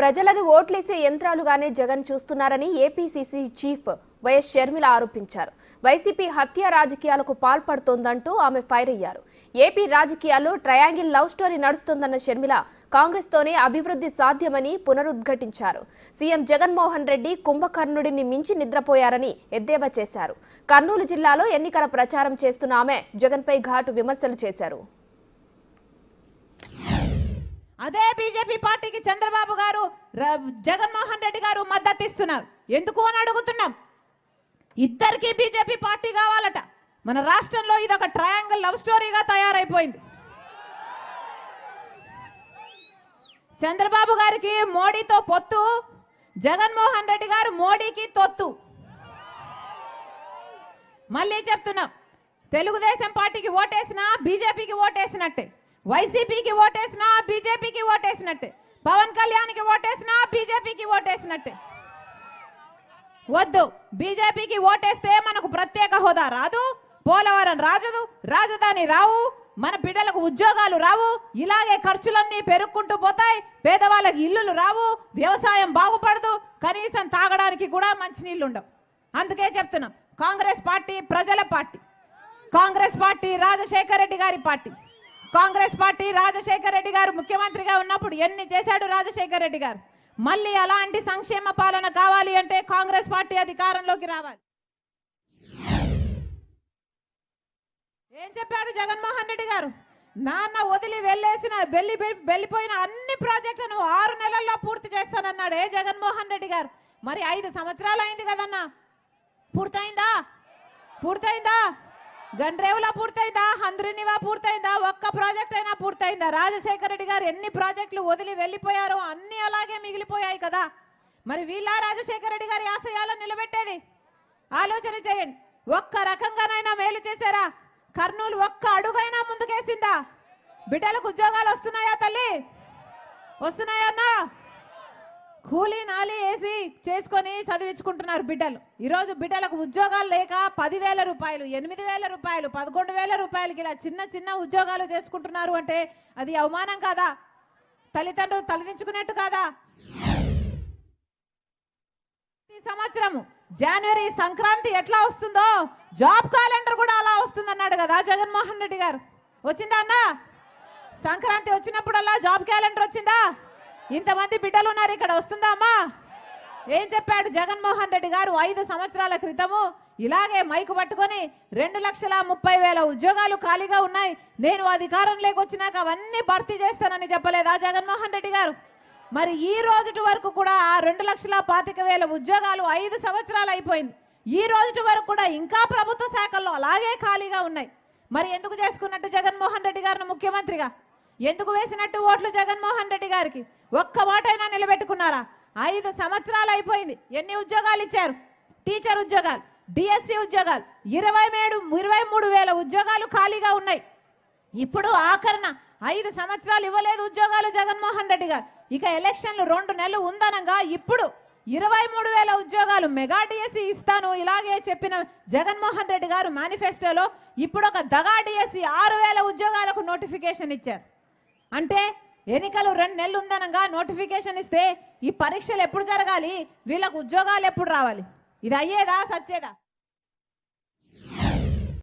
ప్రజలను ఓట్లేసే యంత్రాలుగానే జగన్ చూస్తున్నారని APCC chief YS Sharmila ఆరోపించారు. వైసీపీ హత్య రాజకీయాలకు పాల్పడుతోందంటూ ఆమె ఫైర్ అయ్యారు. ఏపీ రాజకీయాల్లో ట్రయాంగిల్ లవ్ స్టోరీ నడుస్తోందన్న షర్మిల కాంగ్రెస్తోనే అభివృద్ధి సాధ్యమని పునరుద్ఘాటించారు. సీఎం జగన్మోహన్ రెడ్డి కుంభకర్ణుడిని మించి నిద్రపోయారని ఎద్దేవా చేశారు. కర్నూలు జిల్లాలో ఎన్నికల ప్రచారం చేస్తున్న ఆమె జగన్పై ఘాటు విమర్శలు చేశారు. అదే బీజేపీ పార్టీకి చంద్ర జగన్మోహన్ రెడ్డి గారు మద్దతు ఇస్తున్నారు. ఎందుకు అని అడుగుతున్నాం. ఇద్దరికి బీజేపీ పార్టీ కావాలట. మన రాష్ట్రంలో ఇది ఒక ట్రయాంగిల్ లవ్ స్టోరీగా తయారైపోయింది. చంద్రబాబు గారికి మోడీతో పొత్తు జగన్మోహన్ రెడ్డి గారు మోడీకి తొత్తు. మళ్ళీ చెప్తున్నాం. తెలుగుదేశం పార్టీకి ఓటేసినా బీజేపీకి ఓటేసినట్టే. వైసీపీకి ఓటేసినా బీజేపీకి ఓటేసినట్టే. పవన్ కళ్యాణ్కి ఓటేసినా బీజేపీకి ఓటేసినట్టే. వద్దు. బీజేపీకి ఓటేస్తే మనకు ప్రత్యేక హోదా రాదు. పోలవరం రాజదు రాజధాని రావు. మన బిడ్డలకు ఉద్యోగాలు రావు. ఇలాగే ఖర్చులన్నీ పెరుక్కుంటూ పోతాయి. పేదవాళ్ళకి ఇల్లులు రావు. వ్యవసాయం బాగుపడదు. కనీసం తాగడానికి కూడా మంచినీళ్ళు ఉండవు అందుకే చెప్తున్నాం. కాంగ్రెస్ పార్టీ ప్రజల పార్టీ. కాంగ్రెస్ పార్టీ రాజశేఖర రెడ్డి గారి పార్టీ. కాంగ్రెస్ పార్టీ రాజశేఖర రెడ్డి గారు ముఖ్యమంత్రిగా ఉన్నప్పుడు ఎన్ని చేశాడు రాజశేఖర రెడ్డి గారు? మళ్ళీ అలాంటి సంక్షేమ పాలన కావాలి అంటే కాంగ్రెస్ పార్టీ అధికారంలోకి రావాలి. ఏం చెప్పాడు జగన్మోహన్ రెడ్డి గారు? నాన్న వదిలి వెళ్ళేసిన వెళ్ళి వెళ్ళిపోయిన అన్ని ప్రాజెక్టులను ఆరు నెలల్లో పూర్తి చేస్తానన్నాడు. ఏ జగన్మోహన్ రెడ్డి గారు? మరి ఐదు సంవత్సరాలు అయింది కదన్నా. పూర్తయిందా? పూర్తయిందా? గండ్రేవులా పూర్తయిందా? హంద్రినివా పూర్తయిందా? ఒక్క ప్రాజెక్ట్ అయినా పూర్తయిందా? రాజశేఖర రెడ్డి గారు ఎన్ని ప్రాజెక్టులు వదిలి వెళ్ళిపోయారో అన్ని అలాగే మిగిలిపోయాయి కదా. మరి వీళ్ళ రాజశేఖర రెడ్డి గారి ఆశయాలను నిలబెట్టేది? ఆలోచన చేయండి. ఒక్క రకంగానైనా మేలు చేశారా? కర్నూలు ఒక్క అడుగైనా ముందుకేసిందా? బిడ్డలకు ఉద్యోగాలు వస్తున్నాయా తల్లి? వస్తున్నాయా అన్నా? కూలీ నాలి వేసి చేసుకొని చదివించుకుంటున్నారు బిడ్డలు. ఈరోజు బిడ్డలకు ఉద్యోగాలు లేక పదివేల రూపాయలు ఎనిమిది వేల రూపాయలు పదకొండు వేల రూపాయలకి ఇలా చిన్న చిన్న ఉద్యోగాలు చేసుకుంటున్నారు అంటే అది అవమానం కాదా? తల్లిదండ్రులు తలదించుకున్నట్టు కాదా? ఈ సంవత్సరము జనవరి సంక్రాంతి ఎట్లా వస్తుందో జాబ్ క్యాలెండర్ కూడా అలా వస్తుందన్నాడు కదా జగన్మోహన్ రెడ్డి గారు. వచ్చిందా అన్నా? సంక్రాంతి వచ్చినప్పుడల్లా జాబ్ క్యాలెండర్ వచ్చిందా? ఇంతమంది బిడ్డలు ఉన్నారు ఇక్కడ వస్తుందా అమ్మా? ఏం చెప్పాడు జగన్మోహన్ రెడ్డి గారు ఐదు సంవత్సరాల క్రితము? ఇలాగే మైకు పట్టుకొని రెండు లక్షల ముప్పై వేల ఉద్యోగాలు ఖాళీగా ఉన్నాయి. నేను అధికారంలోకి వచ్చినాక అవన్నీ భర్తీ చేస్తానని చెప్పలేదా జగన్మోహన్ రెడ్డి గారు? మరి ఈ రోజుటి వరకు కూడా ఆ రెండు లక్షల పాతిక వేల ఉద్యోగాలు ఐదు సంవత్సరాలు అయిపోయింది. ఈ రోజుటి వరకు కూడా ఇంకా ప్రభుత్వ శాఖల్లో అలాగే ఖాళీగా ఉన్నాయి. మరి ఎందుకు చేసుకున్నట్టు జగన్మోహన్ రెడ్డి గారిని ముఖ్యమంత్రిగా? ఎందుకు వేసినట్టు ఓట్లు జగన్మోహన్ రెడ్డి గారికి? ఒక్క ఓటైనా నిలబెట్టుకున్నారా? ఐదు సంవత్సరాలు అయిపోయింది. ఎన్ని ఉద్యోగాలు ఇచ్చారు? టీచర్ ఉద్యోగాలు డిఎస్సి ఉద్యోగాలు ఇరవై మేడు ఇరవై మూడు వేల ఉద్యోగాలు ఖాళీగా ఉన్నాయి. ఇప్పుడు ఆఖరణ ఐదు సంవత్సరాలు ఇవ్వలేదు ఉద్యోగాలు జగన్మోహన్ రెడ్డి గారు. ఇక ఎలక్షన్లు రెండు నెలలు ఉందనగా ఇప్పుడు ఇరవై మూడు వేల ఉద్యోగాలు మెగా డిఎస్సి ఇస్తాను ఇలాగే చెప్పిన జగన్మోహన్ రెడ్డి గారు మేనిఫెస్టోలో ఇప్పుడు ఒక దగా డిఎస్సి ఆరు వేల ఉద్యోగాలకు నోటిఫికేషన్ ఇచ్చారు. అంటే ఎన్నికలు రెండు నెలలు ఉందనగా నోటిఫికేషన్ ఇస్తే ఈ పరీక్షలు ఎప్పుడు జరగాలి? వీళ్ళకు ఉద్యోగాలు ఎప్పుడు రావాలి? ఇది అయ్యేదా? సచ్చేదా?